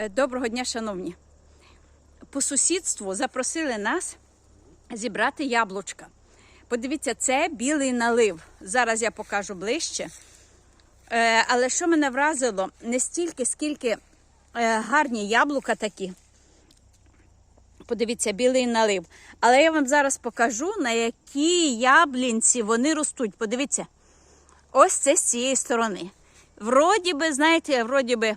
Е, Доброго дня, шановні. По сусідству запросили нас зібрати яблучка. Подивіться, це білий налив. Зараз я покажу ближче. Е, Але що мене вразило, не стільки, скільки е, гарні яблука такі. Подивіться, білий налив. Але я вам зараз покажу, на якій яблінці вони ростуть. Подивіться, ось це з цієї сторони. Вроді би, знаєте, вроді би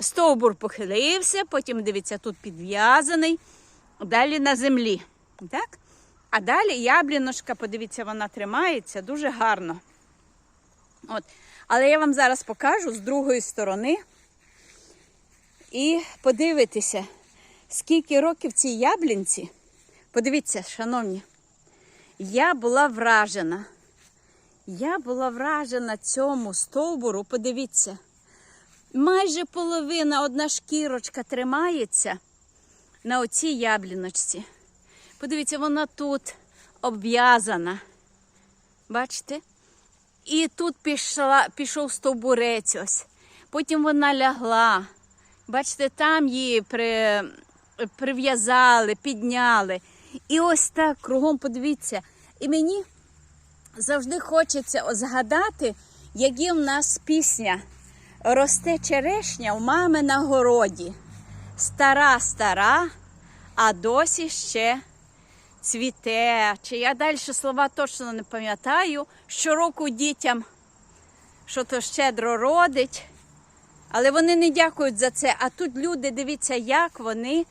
стовбур похилився, потім дивіться, тут підв'язаний, далі на землі. Так? А далі ябліночка, подивіться, вона тримається дуже гарно. От. Але я вам зараз покажу з другої сторони. І подивитися, скільки років цій яблінці. Подивіться, шановні, я була вражена. Я була вражена цьому стовбуру. Подивіться, майже половина одна шкірочка тримається на оцій ябліночці. Подивіться, вона тут обв'язана. Бачите? І тут пішла, пішов стовбурець ось. Потім вона лягла. Бачите, там її при, прив'язали, підняли. І ось так кругом подивіться. І мені завжди хочеться згадати, як є в нас пісня Росте черешня в мами на городі. Стара, стара, а досі ще цвіте. Чи я далі слова точно не пам'ятаю. Щороку дітям, що то щедро родить. Але вони не дякують за це. А тут люди, дивіться, як вони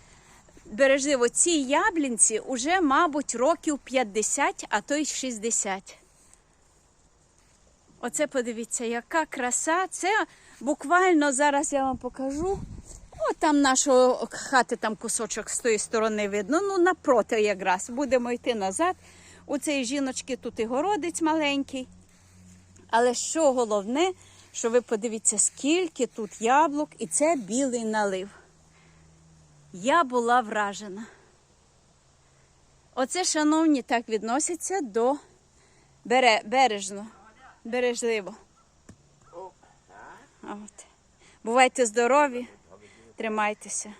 бережливо. Ці яблінці вже, мабуть, років 50, а то й 60. Оце подивіться, яка краса. Це буквально зараз я вам покажу. О, там нашої хати, там кусочок з тої сторони видно. Ну, напроти якраз. Будемо йти назад. У цієї жіночки тут і городець маленький. Але що головне, що ви подивіться, скільки тут яблук, і це білий налив. Я була вражена. Оце, шановні, так відносяться до бережно, бережливо. От. Бувайте здорові, тримайтеся.